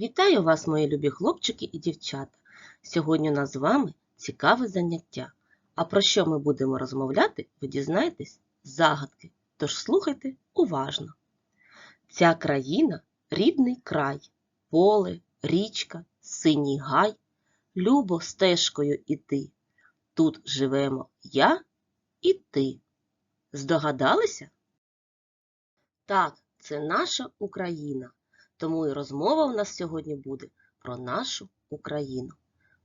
Вітаю вас, мої любі хлопчики і дівчата. Сьогодні у нас з вами цікаве заняття. А про що ми будемо розмовляти, ви дізнаєтесь загадки. Тож слухайте уважно. Ця країна рідний край, поле, річка, синій гай, любо стежкою іти. Тут живемо я і ти. Здогадалися? Так, це наша Україна. Тому і розмова в нас сьогодні буде про нашу Україну.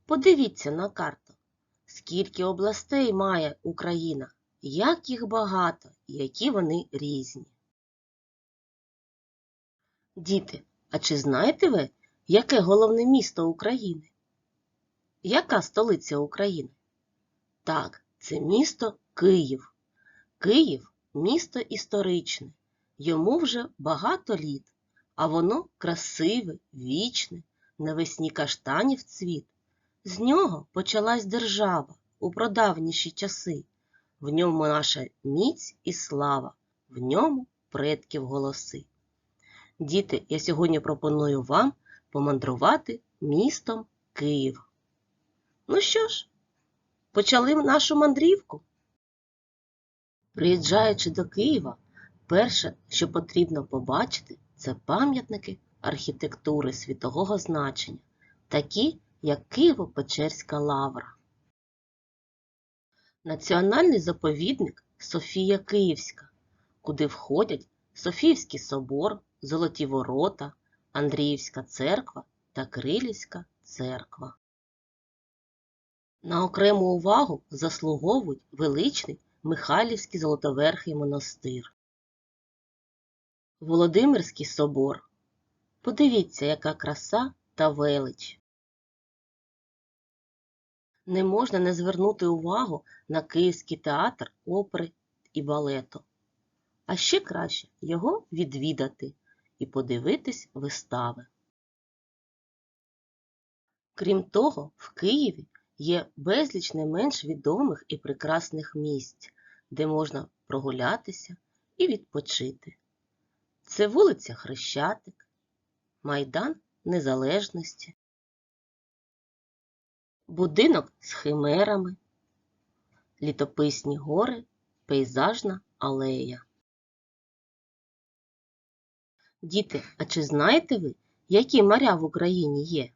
Подивіться на карту. Скільки областей має Україна, як їх багато які вони різні. Діти, а чи знаєте ви, яке головне місто України? Яка столиця України? Так, це місто Київ. Київ місто історичне, йому вже багато літ а воно красиве, вічне, навесні каштанів цвіт. З нього почалась держава у продавніші часи. В ньому наша міць і слава, в ньому предків голоси. Діти, я сьогодні пропоную вам помандрувати містом Київ. Ну що ж, почали нашу мандрівку. Приїжджаючи до Києва, перше, що потрібно побачити, це пам'ятники архітектури світового значення, такі як Києво-Печерська лавра. Національний заповідник Софія Київська, куди входять Софіївський собор, Золоті Ворота, Андріївська церква та Крилівська церква. На окрему увагу заслуговують величний Михайлівський Золотоверхий монастир. Володимирський собор. Подивіться, яка краса та велич. Не можна не звернути увагу на Київський театр опери і балету. А ще краще його відвідати і подивитись вистави. Крім того, в Києві є безліч не менш відомих і прекрасних місць, де можна прогулятися і відпочити. Це вулиця Хрещатик, Майдан Незалежності, будинок з химерами, літописні гори, пейзажна алея. Діти, а чи знаєте ви, які моря в Україні є?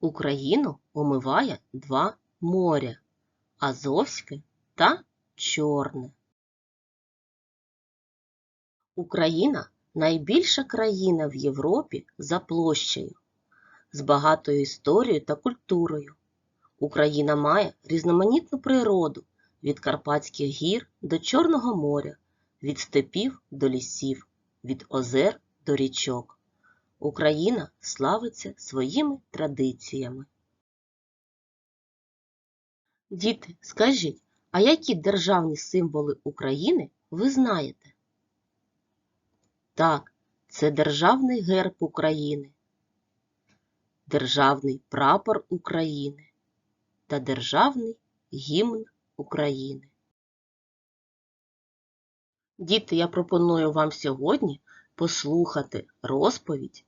Україну омиває два моря Азовське та Чорне. Україна найбільша країна в Європі за площею, з багатою історією та культурою. Україна має різноманітну природу від Карпатських гір до Чорного моря, від степів до лісів, від озер до річок. Україна славиться своїми традиціями. Діти, скажіть, а які державні символи України ви знаєте? Так, це Державний герб України, Державний прапор України та Державний гімн України. Діти, я пропоную вам сьогодні послухати розповідь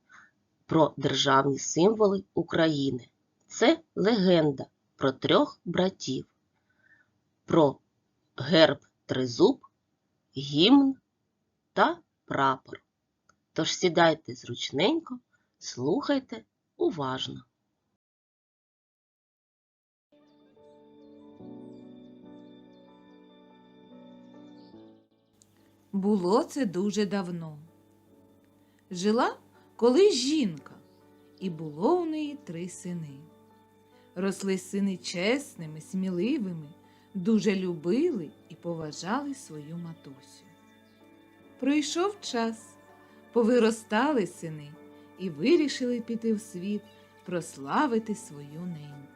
про державні символи України. Це легенда про трьох братів, про герб тризуб, гімн та прапор. Тож сідайте зручненько, слухайте уважно. Було це дуже давно. Жила колись жінка, і було у неї три сини. Росли сини чесними, сміливими, дуже любили і поважали свою матусю. Пройшов час, повиростали сини і вирішили піти в світ прославити свою неньку.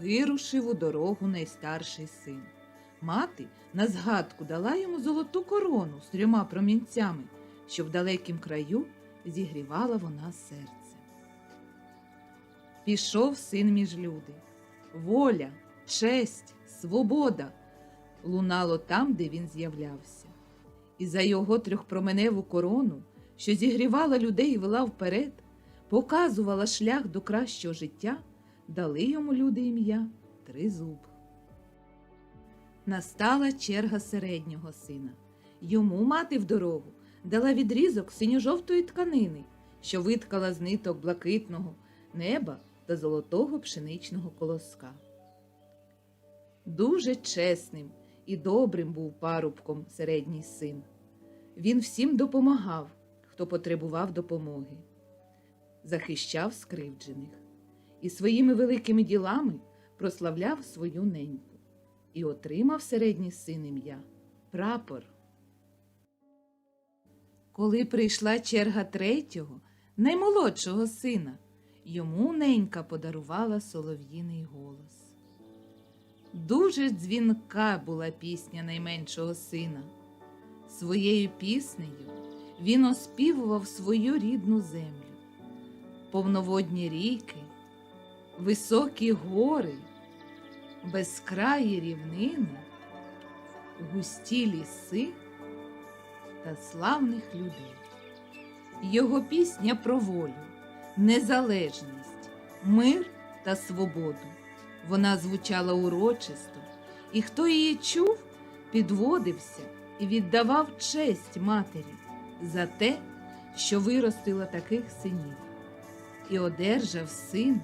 Вирушив у дорогу найстарший син. Мати на згадку дала йому золоту корону з трьома промінцями, що в далекім краю зігрівала вона серце. Пішов син між люди. Воля, честь, свобода лунало там, де він з'являвся. І за його трьохпроменеву корону що зігрівала людей і вела вперед, показувала шлях до кращого життя, дали йому люди ім'я Тризуб. Настала черга середнього сина. Йому мати в дорогу дала відрізок синьо-жовтої тканини, що виткала з ниток блакитного неба та золотого пшеничного колоска. Дуже чесним і добрим був парубком середній син. Він всім допомагав, хто потребував допомоги, захищав скривджених і своїми великими ділами прославляв свою неньку і отримав середній син ім'я прапор. Коли прийшла черга третього, наймолодшого сина, йому ненька подарувала солов'їний голос. Дуже дзвінка була пісня найменшого сина. Своєю піснею він оспівував свою рідну землю, повноводні ріки, високі гори, безкраї рівнини, густі ліси та славних людей. Його пісня про волю, незалежність, мир та свободу. Вона звучала урочисто, і хто її чув, підводився і віддавав честь матері за те, що виростила таких синів, і одержав син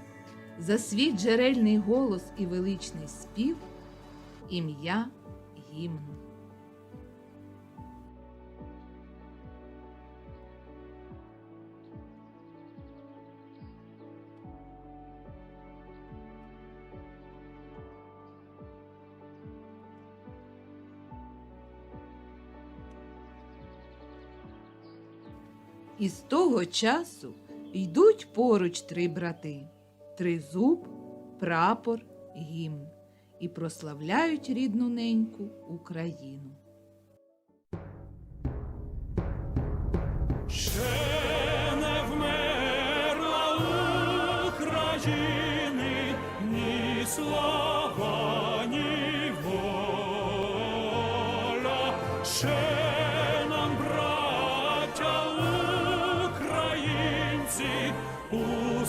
за свій джерельний голос і величний спів ім'я гімну. І з того часу йдуть поруч три брати тризуб, прапор, гімн і прославляють рідну неньку Україну.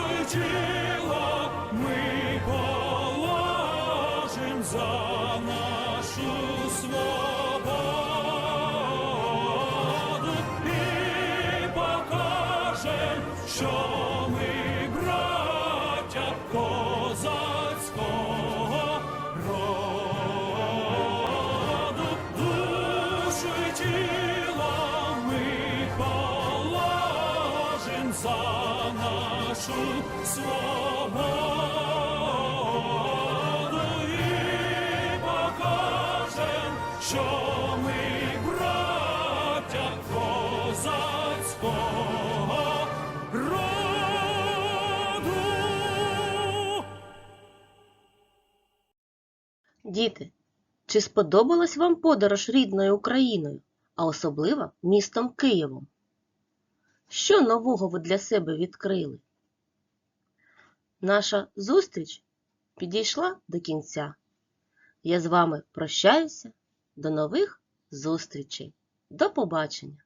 й тіло ми положим за нашу свободу і покажем, що Діти, чи сподобалась вам подорож рідною Україною, а особливо містом Києвом? Що нового ви для себе відкрили? Наша зустріч підійшла до кінця. Я з вами прощаюся. До нових зустрічей. До побачення!